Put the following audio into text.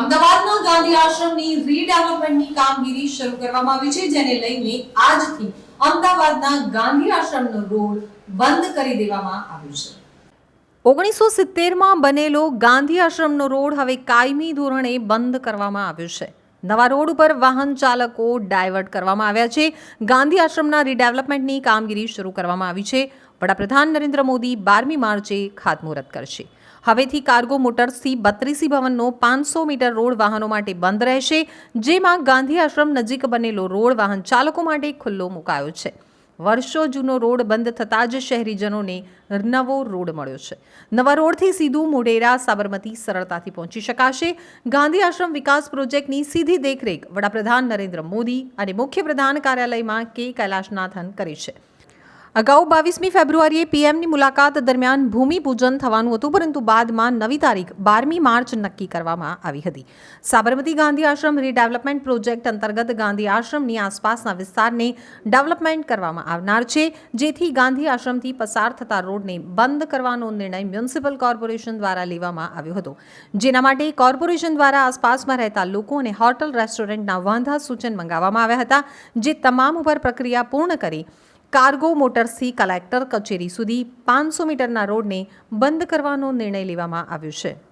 અમદાવાદના ગાંધી આશ્રમની રીડેવલપમેન્ટની કામગીરી શરૂ કરવામાં આવી છે, જેને લઈને આજથી અમદાવાદના ગાંધી આશ્રમનો રોડ બંધ કરી દેવામાં આવ્યો છે. ઓગણીસો સિત્તેરમાં બનેલો ગાંધી આશ્રમનો રોડ હવે કાયમી ધોરણે બંધ કરવામાં આવ્યો છે. નવા રોડ ઉપર વાહન ચાલકો ડાયવર્ટ કરવામાં આવ્યા છે. ગાંધી આશ્રમના રીડેવલપમેન્ટની કામગીરી શરૂ કરવામાં આવી છે. વડાપ્રધાન નરેન્દ્ર મોદી બારમી માર્ચે ખાતમુહૂર્ત કરશે. હવેથી કાર્ગો મોટર્સથી બત્રીસી ભવનનો પાંચસો મીટર રોડ વાહનો માટે બંધ રહેશે, જેમાં ગાંધી આશ્રમ નજીક બનેલો રોડ વાહન ચાલકો માટે ખુલ્લો મુકાયો છે. વર્ષો જૂનો રોડ બંધ થતાં જ શહેરીજનોને નવો રોડ મળ્યો છે. નવા રોડથી સીધું મોઢેરા સાબરમતી સરળતાથી પહોંચી શકાશે. ગાંધી આશ્રમ વિકાસ પ્રોજેક્ટની સીધી દેખરેખ વડાપ્રધાન નરેન્દ્ર મોદી અને મુખ્ય પ્રધાન કાર્યાલયમાં કે કૈલાશનાથન કરી છે. અગાઉ બાવીસમી ફેબ્રુઆરીએ પીએમની મુલાકાત દરમિયાન ભૂમિપૂજન થવાનું હતું, પરંતુ બાદમાં નવી તારીખ, બારમી માર્ચ નક્કી કરવામાં આવી હતી. સાબરમતી ગાંધી આશ્રમ રીડેવલપમેન્ટ પ્રોજેક્ટ અંતર્ગત ગાંધી આશ્રમની આસપાસના વિસ્તારને ડેવલપમેન્ટ કરવામાં આવનાર છે, જેથી ગાંધી આશ્રમથી પસાર થતા રોડને બંધ કરવાનો નિર્ણય મ્યુનિસિપલ કોર્પોરેશન દ્વારા લેવામાં આવ્યો હતો. જેના માટે કોર્પોરેશન દ્વારા આસપાસમાં રહેતા લોકો અને હોટલ, રેસ્ટોરન્ટના વાંધા સૂચન મંગાવવામાં આવ્યા હતા, જે તમામ ઉપર પ્રક્રિયા પૂર્ણ કરી કાર્ગો મોટર્સથી કલેક્ટર કચેરી સુધી પાંચસો મીટરના રોડને બંધ કરવાનો નિર્ણય લેવામાં આવ્યો છે.